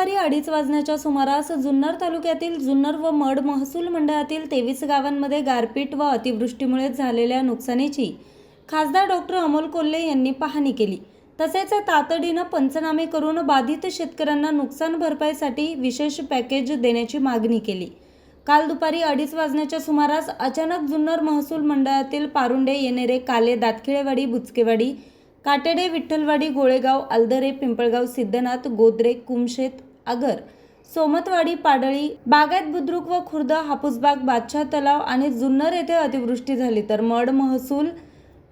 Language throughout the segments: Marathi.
दुपारी अडीच वाजण्याच्या सुमारास जुन्नर तालुक्यातील जुन्नर व मड महसूल मंडळातील तेवीस गावांमध्ये गारपीट व अतिवृष्टीमुळे झालेल्या नुकसानीची खासदार डॉक्टर अमोल कोल्हे यांनी पाहणी केली. तसेच तातडीनं पंचनामे करून बाधित शेतकऱ्यांना नुकसान भरपाईसाठी विशेष पॅकेज देण्याची मागणी केली. काल दुपारी अडीच वाजण्याच्या सुमारास अचानक जुन्नर महसूल मंडळातील पारुंडे येणेरे काले दातखिळेवाडी बुचकेवाडी काटेडे विठ्ठलवाडी गोळेगाव आलदरे पिंपळगाव सिद्धनाथ गोदरे कुमशेत आगर. सोमतवाडी पाडळी बागायत बुद्रुक व खुर्द हापूसबाग बादशाह तलाव आणि जुन्नर येथे अतिवृष्टी झाली तर मड महसूल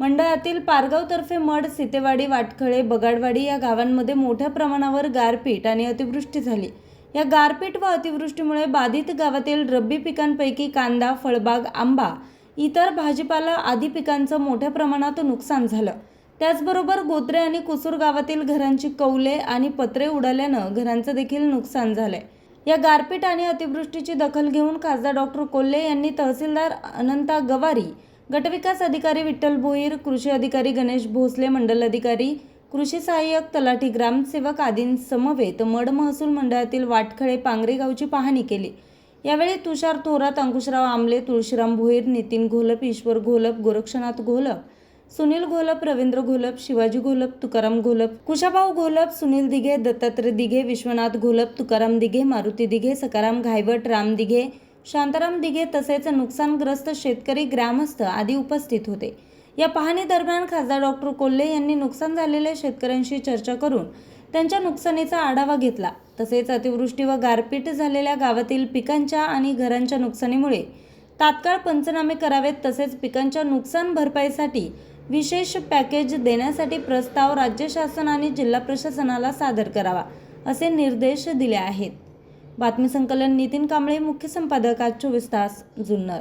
मंडळातील पारगावतर्फे मड सीतेवाडी वाटखळे बगाडवाडी या गावांमध्ये मोठ्या प्रमाणावर गारपीट आणि अतिवृष्टी झाली. या गारपीट व अतिवृष्टीमुळे बाधित गावातील रब्बी पिकांपैकी कांदा फळबाग आंबा इतर भाजीपाला आदी पिकांचं मोठ्या प्रमाणात नुकसान झालं. त्याचबरोबर गोत्रे आणि कुसूर गावातील घरांची कौले आणि पत्रे उडाल्यानं घरांचं देखील नुकसान झालंय. या गारपीट आणि अतिवृष्टीची दखल घेऊन खासदार डॉक्टर कोल्हे यांनी तहसीलदार अनंता गवारी गटविकास अधिकारी विठ्ठल भोईर कृषी अधिकारी गणेश भोसले मंडल अधिकारी कृषी सहाय्यक तलाठी ग्रामसेवक आदींसमवेत मड महसूल मंडळातील वाटखळे पांगरे गावची पाहणी केली. यावेळी तुषार थोरात अंकुशराव आमले तुळशीराम भोईर नितीन घोलप ईश्वर घोलप गोरक्षनाथ घोलप सुनील घोलप रवींद्र घोलप शिवाजी घोलप तुकाराम घोलप कुशाभाऊ घोलप सुनील दिघे दत्तात्रय दिघे विश्वनाथ घोलप तुकाराम दिघे मारुती दिघे सकाराम घायवट राम दिघे शांताराम दिघे तसेच नुकसानग्रस्त शेतकरी ग्रामस्थ आदी उपस्थित होते. या पाहणी दरम्यान खासदार डॉक्टर कोल्हे यांनी नुकसान झालेल्या शेतकऱ्यांशी चर्चा करून त्यांच्या नुकसानीचा आढावा घेतला. तसेच अतिवृष्टी व गारपीट झालेल्या गावातील पिकांच्या आणि घरांच्या नुकसानीमुळे तात्काळ पंचनामे करावेत तसेच पिकांच्या नुकसान भरपाईसाठी विशेष पॅकेज देण्यासाठी प्रस्ताव राज्य शासन आणि जिल्हा प्रशासनाला सादर करावा असे निर्देश दिले आहेत. बातमी संकलन नितीन कांबळे मुख्य संपादक आज चोवीस तास जुन्नर.